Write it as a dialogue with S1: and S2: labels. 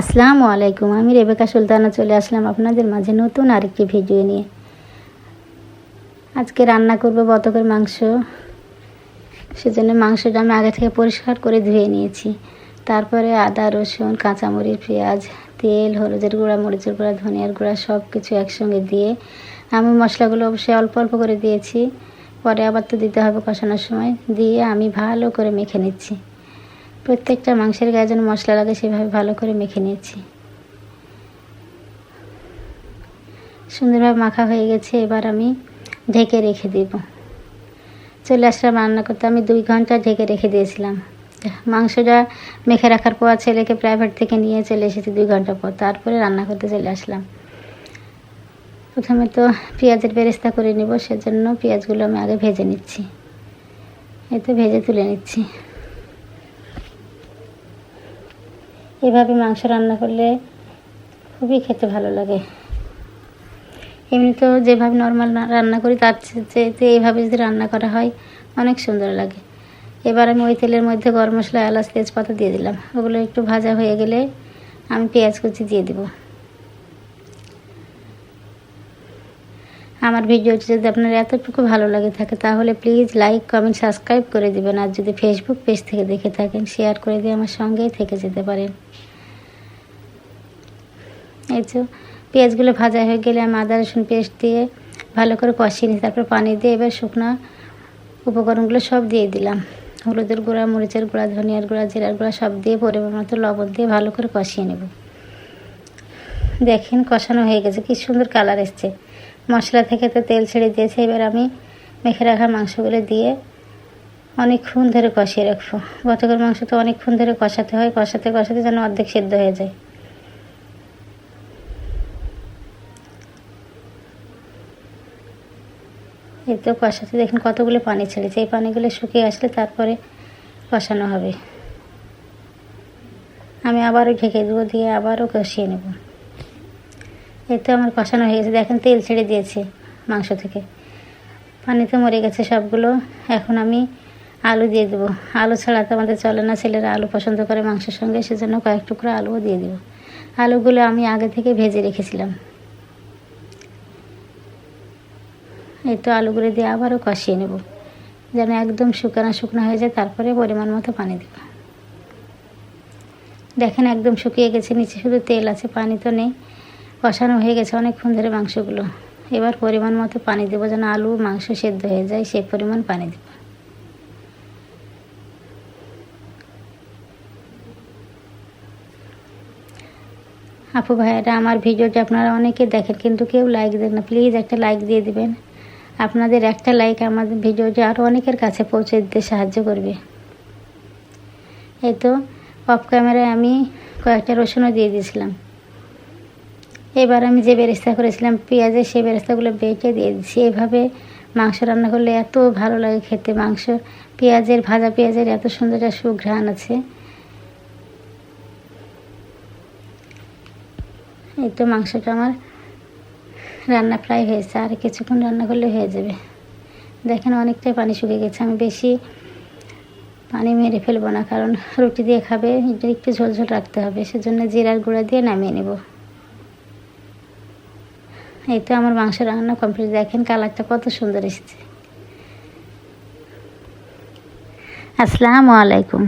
S1: আসসালামু আলাইকুম, আমি রেবেকা সুলতানা চলে আসলাম আপনাদের মাঝে নতুন আরেকটি ভিডিও নিয়ে। আজকে রান্না করব বতকের মাংস। সেজন্য মাংসটা আমি আগে থেকে পরিষ্কার করে ধুয়ে নিয়েছি। তারপরে আদা, রসুন, কাঁচামরিচ, পেঁয়াজ, তেল, হলুদের গুঁড়া, মরিচের গুঁড়া, ধনিয়ার গুঁড়া সব কিছু একসঙ্গে দিয়ে আমি মশলাগুলো অবশ্যই অল্প অল্প করে দিয়েছি। পরে আবার তো দিতে হবে কষানোর সময়। দিয়ে আমি ভালো করে মেখে নিচ্ছি। প্রত্যেকটা মাংসের গায়ে যেন মশলা লাগে সেভাবে ভালো করে মেখে নিয়েছি। সুন্দরভাবে মাখা হয়ে গেছে, এবার আমি ঢেকে রেখে দেব। চলে আসলাম রান্না করতে। আমি দুই ঘণ্টা ঢেকে রেখে দিয়েছিলাম। মাংসটা মেখে রাখার পর ছেলেকে প্রাইভেট থেকে নিয়ে চলে এসেছি দুই ঘণ্টা পর। তারপরে রান্না করতে চলে আসলাম। প্রথমে তো পেঁয়াজের বেরেস্তা করে নেব, সেজন্য পেঁয়াজগুলো আমি আগে ভেজে নিচ্ছি। এতে ভেজে তুলে নিচ্ছি। এভাবে মাংস রান্না করলে খুবই খেতে ভালো লাগে। এমনি তো যেভাবে নর্মাল রান্না করি, তার চেয়ে এইভাবে যদি রান্না করা হয়, অনেক সুন্দর লাগে। এবার আমি ওই তেলের মধ্যে গরম মশলা, এলাচ, তেজপাতা দিয়ে দিলাম। ওগুলো একটু ভাজা হয়ে গেলে আমি পেঁয়াজ কুচি দিয়ে দেবো। আমার ভিডিওটি যদি আপনার এতটুকু ভালো লাগে থাকে, তাহলে প্লিজ লাইক কমেন্ট সাবস্ক্রাইব করে দেবেন। আর যদি ফেসবুক পেজ থেকে দেখে থাকেন শেয়ার করে দিয়ে আমার সঙ্গেই থেকে যেতে পারেন। এই তো, পেঁয়াজগুলো ভাজা হয়ে গেলে আমি আদা, রসুন পেস্ট দিয়ে ভালো করে কষিয়ে নিই তারপর পানি দিয়ে এবার শুকনো উপকরণগুলো সব দিয়ে দিলাম। হলুদের গুঁড়া, মরিচের গুঁড়া, ধনিয়ার গুঁড়া, জিরার গুঁড়া সব দিয়ে পরিমাণ মতো লবণ দিয়ে ভালো করে কষিয়ে নেব। দেখেন কষানো হয়ে গেছে, কি সুন্দর কালার এসছে। মশলা থেকে তো তেল ছেড়ে দিয়েছে, এবার আমি মেখে রাখা মাংসগুলো দিয়ে অনেকক্ষণ ধরে কষিয়ে রাখব। গতকাল মাংস তো অনেকক্ষণ ধরে কষাতে হয়, কষাতে কষাতে যেন অর্ধেক সেদ্ধ হয়ে যায়। এই তো কষাতে দেখুন কতগুলো পানি ছেড়েছে। এই পানিগুলো শুকিয়ে আসলে তারপরে কষানো হবে। আমি আবারও ঢেকে দেবো, দিয়ে আবারও কষিয়ে নেব। এই তো আমার কষানো হয়ে গেছে। দেখেন, তেল ছেড়ে দিয়েছে মাংস থেকে। পানিতে মরে গেছে সবগুলো। এখন আমি আলু দিয়ে দেবো। আলু ছাড়া তো আমাদের চলে না। ছেলেরা আলু পছন্দ করে মাংসের সঙ্গে, সেজন্য কয়েক টুকরো আলুও দিয়ে দেবো। আলুগুলো আমি আগে থেকে ভেজে রেখেছিলাম। এই তো আলুগুলো দিয়ে আবারও কষিয়ে নেব। যেন একদম শুকনো শুকনো হয়ে যায়, তারপরে পরিমাণ মতো পানি দেব। দেখেন, একদম শুকিয়ে গেছে। নিচে শুধু তেল আছে, পানি তো নেই। কষানো হয়ে গেছে অনেকক্ষণ ধরে মাংসগুলো। এবার পরিমাণ মতো পানি দেবো যেন আলু মাংস সেদ্ধ হয়ে যায় সেই পরিমাণ পানি দেব। আপু ভাইয়ারা, আমার ভিডিওটা আপনারা অনেকে দেখেন কিন্তু কেউ লাইক দেন না। প্লিজ একটা লাইক দিয়ে দিবেন। আপনাদের একটা লাইক আমাদের ভিডিওটি আরও অনেকের কাছে পৌঁছে দিতে সাহায্য করবে। এই তো অফ ক্যামেরায় আমি কয়েকটা রসুনও দিয়ে দিয়েছিলাম। এবার আমি যে বেরেস্তা করেছিলাম পেঁয়াজের সেই বেরেস্তাগুলো বেটে দিয়ে দিচ্ছি এইভাবে মাংস রান্না করলে এত ভালো লাগে খেতে। মাংস, পেঁয়াজের, ভাজা পেঁয়াজের এত সুন্দর একটা সুঘ্রাণ আছে। এই তো মাংসটা আমার রান্না প্রায় হয়েছে আর কিছুক্ষণ রান্না করলে হয়ে যাবে। দেখেন অনেকটাই পানি শুকিয়ে গেছে। আমি বেশি পানি মেরে ফেলব না, কারণ রুটি দিয়ে খাবে একটু ঝোল ঝোল রাখতে হবে। সেজন্য জিরার গুঁড়া দিয়ে নামিয়ে নেব। এই তো আমার মাংস রান্না কমপ্লিট। দেখেন কালারটা কত সুন্দর এসেছে। আসসালামু আলাইকুম।